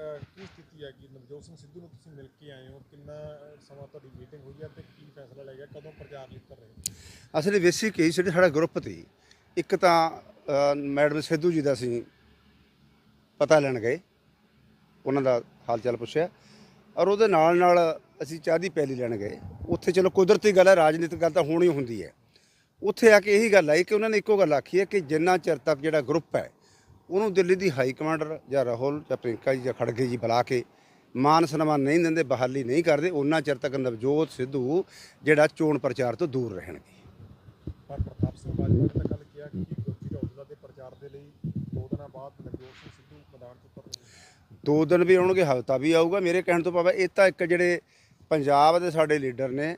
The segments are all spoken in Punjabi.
ਨਵਜੋਤ ਸਿੰਘ ਸਿੱਧੂ ਨੂੰ ਤੁਸੀਂ ਮਿਲ ਕੇ ਆਏ ਹੋ। ਕਿੰਨਾ ਸਮਾਂ ਤੁਹਾਡੀ ਮੀਟਿੰਗ ਹੋਈ ਹੈ ਤੇ ਕੀ ਫੈਸਲਾ ਲਿਆ ਗਿਆ? ਕਦੋਂ ਪ੍ਰਚਾਰ ਲਈ ਕਰ ਰਹੇ? ਹੋ ਅਸਲ ਬੇਸਿਕ ਇਹ ਸੀ ਸਾਡਾ ਗਰੁੱਪ 'ਤੇ। ਇੱਕ ਤਾਂ ਮੈਡਮ ਸਿੱਧੂ ਜੀ ਦਾ ਅਸੀਂ ਪਤਾ ਲੈਣ ਗਏ। ਉਹਨਾਂ ਦਾ ਹਾਲ ਚਾਲ ਪੁੱਛਿਆ। ਔਰ ਉਹਦੇ ਨਾਲ ਨਾਲ ਅਸੀਂ ਚਾਹ ਦੀ ਪੈਲੀ ਲੈਣ ਗਏ। ਉੱਥੇ ਚਲੋ ਕੁਦਰਤੀ ਗੱਲ ਹੈ, ਰਾਜਨੀਤਿਕ ਗੱਲ ਤਾਂ ਹੋਣੀ ਹੁੰਦੀ ਹੈ। ਉੱਥੇ ਆ ਕੇ ਇਹੀ ਗੱਲ ਆਈ ਕਿ ਉਹਨਾਂ ਨੇ ਇੱਕੋ ਗੱਲ ਆਖੀ ਹੈ ਕਿ ਜਿੰਨਾ ਚਿਰ ਤੱਕ ਜਿਹੜਾ ਗਰੁੱਪ ਹੈ ਉਹਨੂੰ ਦਿੱਲੀ ਦੀ ਹਾਈ ਕਮਾਂਡਰ ਜਾਂ ਰਾਹੁਲ ਜਾਂ ਪ੍ਰਿੰਕਾ ਜੀ ਜਾਂ ਖੜਗੇ ਜੀ ਬੁਲਾ ਕੇ ਮਾਨ ਸਨਮਾਨ ਨਹੀਂ ਦਿੰਦੇ ਬਹਾਲੀ ਨਹੀਂ ਕਰਦੇ ਉਹਨਾਂ ਚਿਰ ਤੱਕ ਨਵਜੋਤ ਸਿੱਧੂ ਜਿਹੜਾ ਚੋਣ ਪ੍ਰਚਾਰ ਤੋਂ ਦੂਰ ਰਹਿਣਗੇ। ਪਰ ਪ੍ਰਤਾਪ ਸਿੰਘ ਬਾਜਵਾ ਨੇ ਤਾਂ ਕੱਲ ਕਿਹਾ ਕਿ ਗੁਰਜੀਤ ਔਜਲਾ ਦੇ ਪ੍ਰਚਾਰ ਦੇ ਲਈ ਦੋ ਦਿਨਾਂ ਬਾਅਦ ਨਵਜੋਤ ਸਿੰਘ ਸਿੱਧੂ ਮੈਦਾਨ 'ਚ ਉਤਰਨਗੇ। ਦੋ ਦਿਨ ਵੀ ਆਉਣਗੇ ਹਫਤਾ ਵੀ ਆਊਗਾ। ਮੇਰੇ ਕਹਿਣ ਤੋਂ ਭਾਵੇਂ ਇਹ ਤਾਂ ਇੱਕ ਜਿਹੜੇ ਪੰਜਾਬ ਦੇ ਸਾਡੇ ਲੀਡਰ ਨੇ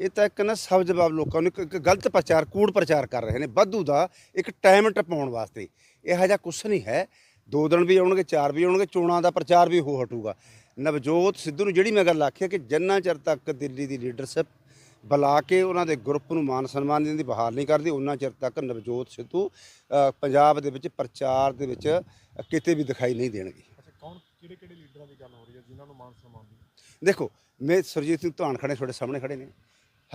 ਇਹ ਤਾਂ ਇੱਕ ਨਾ ਸਭ ਜਵਾਬ ਲੋਕਾਂ ਨੂੰ ਇੱਕ- ਇੱਕ ਗਲਤ ਪ੍ਰਚਾਰ ਕੂੜ ਪ੍ਰਚਾਰ ਕਰ ਰਹੇ ਨੇ। ਵਾਧੂ ਦਾ ਇੱਕ ਟਾਈਮ ਟਪਾਉਣ ਵਾਸਤੇ। ਇਹੋ ਜਿਹਾ ਕੁਛ ਨਹੀਂ ਹੈ। ਦੋ ਦਿਨ ਵੀ ਆਉਣਗੇ ਚਾਰ ਵੀ ਆਉਣਗੇ ਚੋਣਾਂ ਦਾ ਪ੍ਰਚਾਰ ਵੀ ਹੋ ਹਟੂਗਾ। ਨਵਜੋਤ ਸਿੱਧੂ ਨੂੰ ਜਿਹੜੀ ਮੈਂ ਗੱਲ ਆਖੀ ਕਿ ਜਿੰਨਾ ਚਿਰ ਤੱਕ ਦਿੱਲੀ ਦੀ ਲੀਡਰਸ਼ਿਪ ਬੁਲਾ ਕੇ ਉਹਨਾਂ ਦੇ ਗਰੁੱਪ ਨੂੰ ਮਾਨ ਸਨਮਾਨ ਦੇਣ ਦੀ ਬਹਾਲ ਨਹੀਂ ਕਰਦੀ ਉਹਨਾਂ ਚਿਰ ਤੱਕ ਨਵਜੋਤ ਸਿੱਧੂ ਅ, ਪੰਜਾਬ ਦੇ ਵਿੱਚ ਪ੍ਰਚਾਰ ਦੇ ਵਿੱਚ ਕਿਤੇ ਵੀ ਦਿਖਾਈ ਨਹੀਂ ਦੇਣਗੇ। ਅੱਛਾ ਕੌਣ ਕਿਹੜੇ ਕਿਹੜੇ ਲੀਡਰਾਂ ਦੀ ਗੱਲ ਹੋ ਰਹੀ ਹੈ ਜਿਨ੍ਹਾਂ ਨੂੰ ਮਾਨ ਸਨਮਾਨ ਦੀ? ਦੇਖੋ ਮੈਂ ਸਰਜੀਤ ਸਿੰਘ ਧਾਨ ਖੜੇ ਤੁਹਾਡੇ ਸਾਹਮਣੇ ਖੜੇ ਨੇ।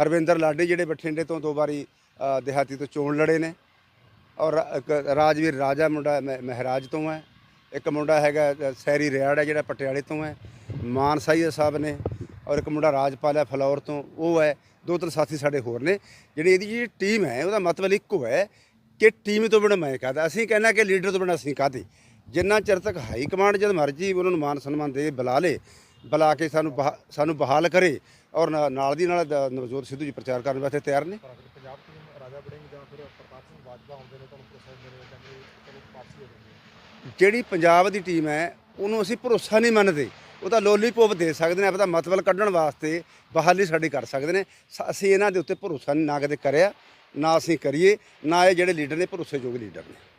ਹਰਵਿੰਦਰ ਲਾਡੀ ਜਿਹੜੇ ਬਠਿੰਡੇ ਤੋਂ ਦੋ ਵਾਰੀ ਦਿਹਾਤੀ ਤੋਂ ਚੋਣ ਲੜੇ ਨੇ। ਔਰ ਇੱਕ ਰਾਜਵੀਰ ਰਾਜਾ ਮੁੰਡਾ ਮਹਿ- ਮਹਿਰਾਜ ਤੋਂ ਹੈ। ਇੱਕ ਮੁੰਡਾ ਹੈਗਾ ਸੈਰੀ ਰਿਆੜ ਹੈ ਜਿਹੜਾ ਪਟਿਆਲੇ ਤੋਂ ਹੈ। ਮਾਨ ਸਾਈਆ ਸਾਹਿਬ ਨੇ ਔਰ ਇੱਕ ਮੁੰਡਾ ਰਾਜਪਾਲ ਹੈ ਫਲੌਰ ਤੋਂ, ਉਹ ਹੈ। ਦੋ ਤਿੰਨ ਸਾਥੀ ਸਾਡੇ ਹੋਰ ਨੇ। ਜਿਹੜੀ ਇਹਦੀ ਜਿਹੜੀ ਟੀਮ ਹੈ, ਉਹਦਾ ਮਤਲਬ ਇੱਕੋ ਹੈ ਕਿ ਟੀਮ ਤੋਂ ਬਿਨਾਂ ਮੈਂ ਕਹਦਾ? ਅਸੀਂ ਕਹਿੰਦਾ ਕਿ ਲੀਡਰ ਤੋਂ ਬਿਨਾਂ ਅਸੀਂ ਕਾਹਦੇ? ਜਿੰਨਾ ਚਿਰ ਤੱਕ ਹਾਈ ਕਮਾਂਡ ਜਦ ਮਰਜ਼ੀ ਉਹਨਾਂ ਨੂੰ ਮਾਨ ਸਨਮਾਨ ਦੇ ਬੁਲਾ ਲੇ ਬੁਲਾ ਕੇ ਸਾਨੂੰ ਬਹਾ- ਸਾਨੂੰ ਬਹਾਲ ਕਰੇ ਔਰ ਨਾ- ਨਾਲ ਦੀ ਨਾਲ ਦ- ਨਵਜੋਤ ਸਿੱਧੂ ਜੀ ਪ੍ਰਚਾਰ ਕਰਨ ਵਾਸਤੇ ਤਿਆਰ ਨੇ। ਪਰ ਅਗਰ ਪੰਜਾਬ ਟੀਮ ਰਾਜਾ ਵੜਿੰਗ ਜਾਂ ਫਿਰ ਪ੍ਰਤਾਪ ਸਿੰਘ ਬਾਜਵਾ ਹੁੰਦੇ ਨੇ ਤੁਹਾਨੂੰ ਪ੍ਰੋਸੈਸ ਦੇ ਰਹੇ ਕਹਿੰਦੇ ਚਲੋ ਵਾਪਸੀ ਹੋ ਜਾਂਦੀ ਹੈ। ਜਿਹੜੀ ਪੰਜਾਬ ਦੀ ਟੀਮ ਹੈ ਉਹਨੂੰ ਅਸੀਂ ਭਰੋਸਾ ਨਹੀਂ ਮੰਨਦੇ। ਉਹ ਤਾਂ ਲੋਲੀਪੌਪ ਦੇ ਸਕਦੇ ਨੇ ਆਪਦਾ ਮਤਲਬ ਕੱਢਣ ਵਾਸਤੇ ਬਹਾਲੀ ਸਾਡੀ ਕਰ ਸਕਦੇ ਨੇ। ਸ- ਅਸੀਂ ਇਹਨਾਂ ਦੇ ਉੱਤੇ ਭਰੋਸਾ ਨਹੀਂ ਨਾ ਕਦੇ ਕਰਿਆ ਨਾ ਅਸੀਂ ਕਰੀਏ ਨਾ ਇਹ ਜਿਹੜੇ ਲੀਡਰ ਨੇ ਭਰੋਸੇਯੋਗ ਲੀਡਰ ਨੇ।